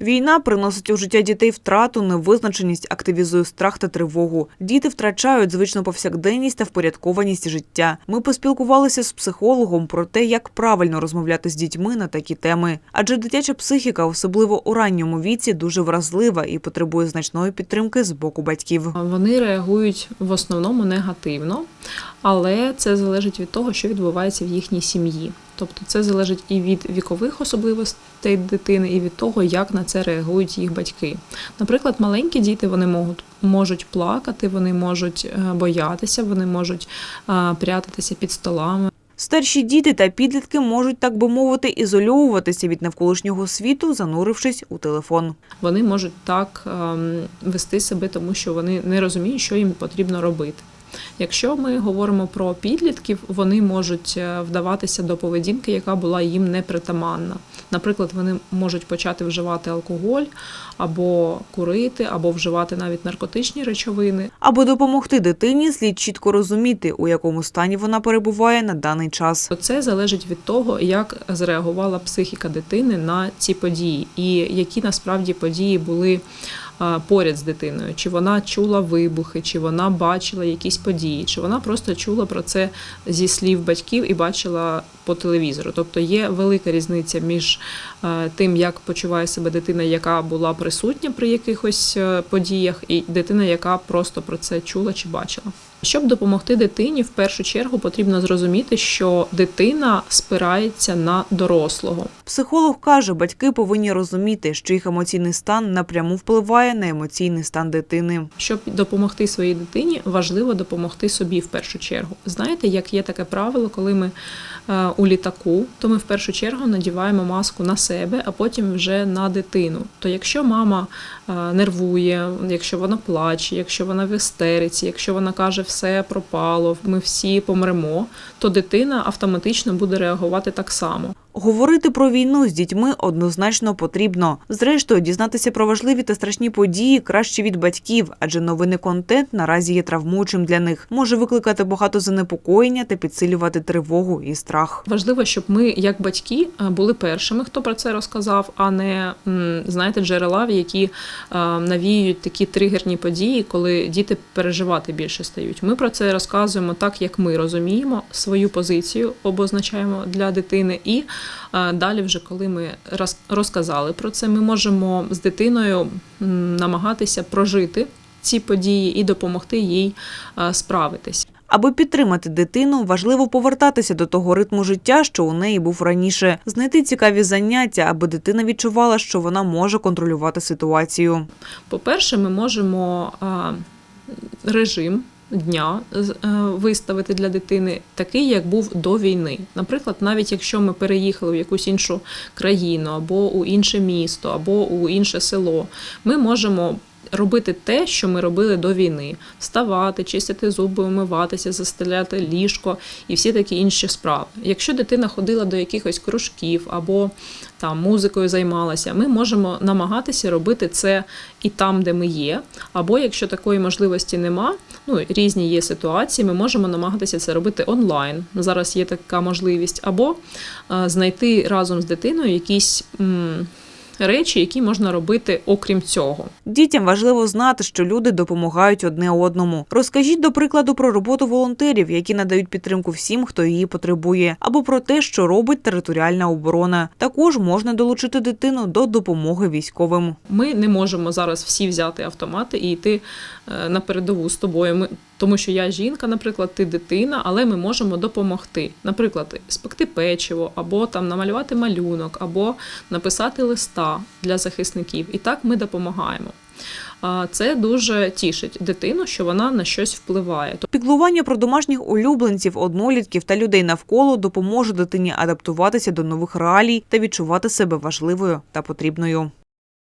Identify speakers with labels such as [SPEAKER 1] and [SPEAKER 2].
[SPEAKER 1] Війна приносить у життя дітей втрату, невизначеність, активізує страх та тривогу. Діти втрачають звичну повсякденність та впорядкованість життя. Ми поспілкувалися з психологом про те, як правильно розмовляти з дітьми на такі теми. Адже дитяча психіка, особливо у ранньому віці, дуже вразлива і потребує значної підтримки з боку батьків.
[SPEAKER 2] Вони реагують в основному негативно, але це залежить від того, що відбувається в їхній сім'ї. Тобто це залежить і від вікових особливостей дитини, і від того, як на це реагують їх батьки. Наприклад, маленькі діти вони можуть, можуть плакати, вони можуть е, боятися, вони можуть е, прятатися під столами.
[SPEAKER 1] Старші діти та підлітки можуть, так би мовити, ізольовуватися від навколишнього світу, занурившись у телефон.
[SPEAKER 2] Вони можуть так ем, вести себе, тому що вони не розуміють, що їм потрібно робити. Якщо ми говоримо про підлітків, вони можуть е, вдаватися до поведінки, яка була їм непритаманна. Наприклад, вони можуть почати вживати алкоголь або курити, або вживати навіть наркотичні речовини.
[SPEAKER 1] Аби допомогти дитині, слід чітко розуміти, у якому стані вона перебуває на даний час.
[SPEAKER 2] Це залежить від того, як зреагувала психіка дитини на ці події, і які насправді події були поряд з дитиною. Чи вона чула вибухи, чи вона бачила якісь події, чи вона просто чула про це зі слів батьків і бачила по телевізору. Тобто є велика різниця між тим, як почуває себе дитина, яка була присутня при якихось е, подіях, і дитина, яка просто про це чула чи бачила. Щоб допомогти дитині, в першу чергу потрібно зрозуміти, що дитина спирається на дорослого.
[SPEAKER 1] Психолог каже, батьки повинні розуміти, що їх емоційний стан напряму впливає на емоційний стан дитини.
[SPEAKER 2] Щоб допомогти своїй дитині, важливо допомогти собі в першу чергу. Знаєте, як є таке правило, коли ми е, у літаку, то ми в першу чергу надіваємо маску на себе, а потім вже на дитину. То якщо мама е, нервує, якщо вона плаче, якщо вона в істериці, якщо вона каже все пропало, ми всі помремо, то дитина автоматично буде реагувати так само.
[SPEAKER 1] Говорити про війну з дітьми однозначно потрібно. Зрештою, дізнатися про важливі та страшні події краще від батьків, адже новинний контент наразі є травмуючим для них, може викликати багато занепокоєння та підсилювати тривогу і страх.
[SPEAKER 2] Важливо, щоб ми, як батьки, е, були першими, хто про це розказав, а не знаєте, джерела, в які е, навіюють такі тригерні події, коли діти переживати більше стають. Ми про це розказуємо так, як ми розуміємо свою позицію, обозначаємо для дитини. І далі, вже коли ми роз- розказали про це, ми можемо з дитиною намагатися прожити ці події і допомогти їй справитись.
[SPEAKER 1] Аби підтримати дитину, важливо повертатися до того ритму життя, що у неї був раніше, знайти цікаві заняття, аби дитина відчувала, що вона може контролювати ситуацію.
[SPEAKER 2] По-перше, ми можемо режим дня е, виставити для дитини такий, як був до війни. Наприклад, навіть якщо ми переїхали в якусь іншу країну, або у інше місто, або у інше село, ми можемо. Робити те, що ми робили до війни: вставати, чистити зуби, умиватися, застеляти ліжко і всі такі інші справи. Якщо дитина ходила до якихось кружків або там музикою займалася, ми можемо намагатися робити це і там, де ми є. Або якщо такої можливості нема, ну різні є ситуації, ми можемо намагатися це робити онлайн. Зараз є така можливість, або е, знайти разом з дитиною якісь. м, Речі, які можна робити окрім цього.
[SPEAKER 1] Дітям важливо знати, що люди допомагають одне одному. Розкажіть, до прикладу, про роботу волонтерів, які надають підтримку всім, хто її потребує, або про те, що робить територіальна оборона. Також можна долучити дитину до допомоги військовим.
[SPEAKER 2] Ми не можемо зараз всі взяти автомати і йти е, на передову з тобою. Ми, тому що я жінка, наприклад, ти дитина, але ми можемо допомогти. Наприклад, спекти печиво, або там намалювати малюнок, або написати листа для захисників. І так ми допомагаємо. Це дуже тішить дитину, що вона на щось впливає.
[SPEAKER 1] Піклування про домашніх улюбленців, однолітків та людей навколо допоможе дитині адаптуватися до нових реалій та відчувати себе важливою та потрібною.